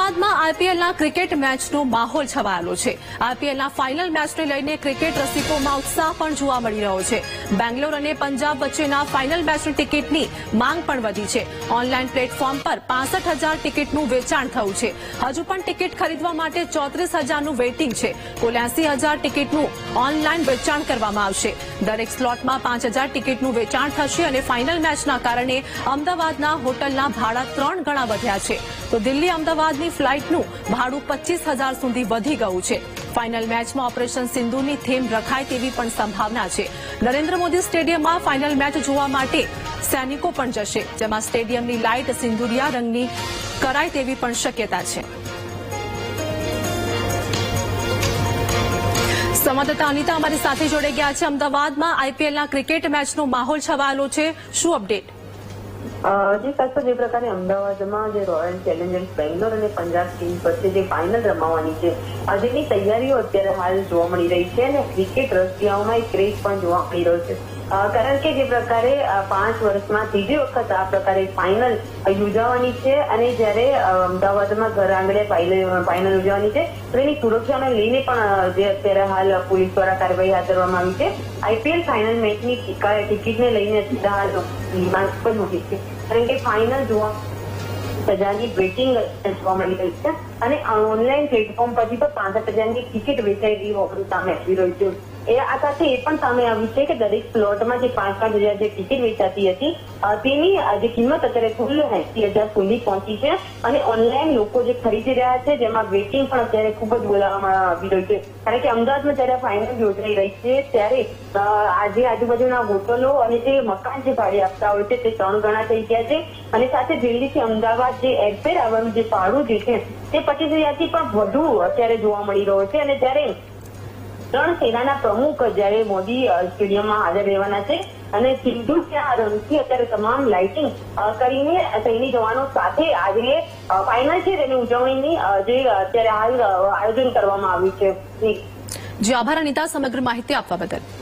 અમદાવાદમાં આઈપીએલના ક્રિકેટ મેચનો માહોલ છવાયેલો છે. આઈપીએલના ફાઇનલ મેચને લઈને ક્રિકેટ રસિકોમાં ઉત્સાહ પણ જોવા મળી રહ્યો છે. બેંગ્લોર અને પંજાબ વચ્ચેના ફાઇનલ મેચની ટિકિટની માંગ પણ વધી છે. ઓનલાઈન પ્લેટફોર્મ પર પાસઠ હજાર ટિકિટનું વેચાણ થયું છે. હજુ પણ ટિકિટ ખરીદવા માટે ચોત્રીસ હજારનું વેઇટિંગ છે. કુલ એસી હજાર ટિકિટનું ઓનલાઈન વેચાણ કરવામાં આવશે. દરેક સ્લોટમાં પાંચ હજાર ટિકિટનું વેચાણ થશે અને ફાઇનલ મેચના કારણે અમદાવાદના હોટલના ભાડા ત્રણ ગણા વધ્યા છે. તો દિલ્હી અમદાવાદની ફ્લાઇટનું ભાડું પચીસ હજાર સુધી વધી ગયું છે. ફાઇનલ મેચમાં ઓપરેશન સિંધુની થીમ રખાય તેવી પણ સંભાવના છે. નરેન્દ્ર મોદી સ્ટેડિયમમાં ફાઇનલ મેચ જોવા માટે સૈનિકો પણ જશે, જેમાં સ્ટેડિયમની લાઇટ સિંદુરિયા રંગની કરાય તેવી પણ શક્યતા છે. સંવાદદાતા અનિતા અમારી સાથે જોડાઈ ગયા છે. અમદાવાદમાં આઈપીએલના ક્રિકેટ મેચનો માહોલ છવાયેલો છે. શું અપડેટ? જી તો જે પ્રકારે અમદાવાદમાં જે રોયલ ચેલેન્જર્સ બેંગ્લોર અને પંજાબ ટીમ વચ્ચે જે ફાઇનલ રમાવાની છે, આજેની જેની તૈયારીઓ અત્યારે હાલ જોવા મળી રહી છે અને ક્રિકેટ રસિયાઓમાં એક ક્રેઝ પણ જોવા મળી રહ્યો છે. કારણ કે જે પ્રકારે પાંચ વર્ષમાં ત્રીજી વખત આ પ્રકારે ફાઇનલ યોજાવાની છે અને જ્યારે અમદાવાદમાં ઘર આંગણે ફાઇનલ યોજાવાની છે, તો એની સુરક્ષાને લઈને પણ જે અત્યારે હાલ પોલીસ દ્વારા કાર્યવાહી હાથ ધરવામાં આવી છે. આઈપીએલ ફાઇનલ મેચની ટિકિટને લઈને અત્યારે હાલ માંગ પણ મૂકી છે. કારણ કે ફાઇનલ જોવા, સજાની વેટિંગ જોવા મળી રહી છે. અને ઓનલાઈન પ્લેટફોર્મ પરથી પણ પાંસઠ હજારની ટિકિટ વેચાઈ ગઈ હોવાનું સામે આવી રહ્યું છે. એ આ સાથે એ પણ સામે આવ્યું છે કે દરેક સ્લોટમાં જે પાંચ પાંચ હજાર જે ટિકિટ વેચાતી હતી તેની જે કિંમત અત્યારે કુલ એસી હજાર સુધી પહોંચી છે. અને ઓનલાઈન લોકો જે ખરીદી રહ્યા છે, જેમાં વેટિંગ પણ અત્યારે ખૂબ જ બોલાવવામાં આવી રહ્યું છે. કારણ કે અમદાવાદમાં જ્યારે ફાઇનલ યોજાઈ રહી છે, ત્યારે આજે આજુબાજુના હોટલો અને જે મકાન જે ભાડે આપતા હોય છે, તે ત્રણ ગણા થઈ ગયા છે. અને સાથે દિલ્હીથી અમદાવાદ જે એરફેર આવવાનું જે ભાડું જે છે, તે પચીસ હજારથી પણ વધુ અત્યારે જોવા મળી રહ્યો છે અને ત્યારે ત્રણ સેનાના પ્રમુખ જ્યારે મોદી સ્ટેડિયમમાં હાજર રહેવાના છે અને સિંધુ રંગથી અત્યારે તમામ લાઇટિંગ કરીને સૈનિક જવાનો સાથે આજે ફાઇનલ છે તેની ઉજવણીની જે અત્યારે હાલ આયોજન કરવામાં આવ્યું છે. જે, આભાર અનિતા, સમગ્ર માહિતી આપવા બદલ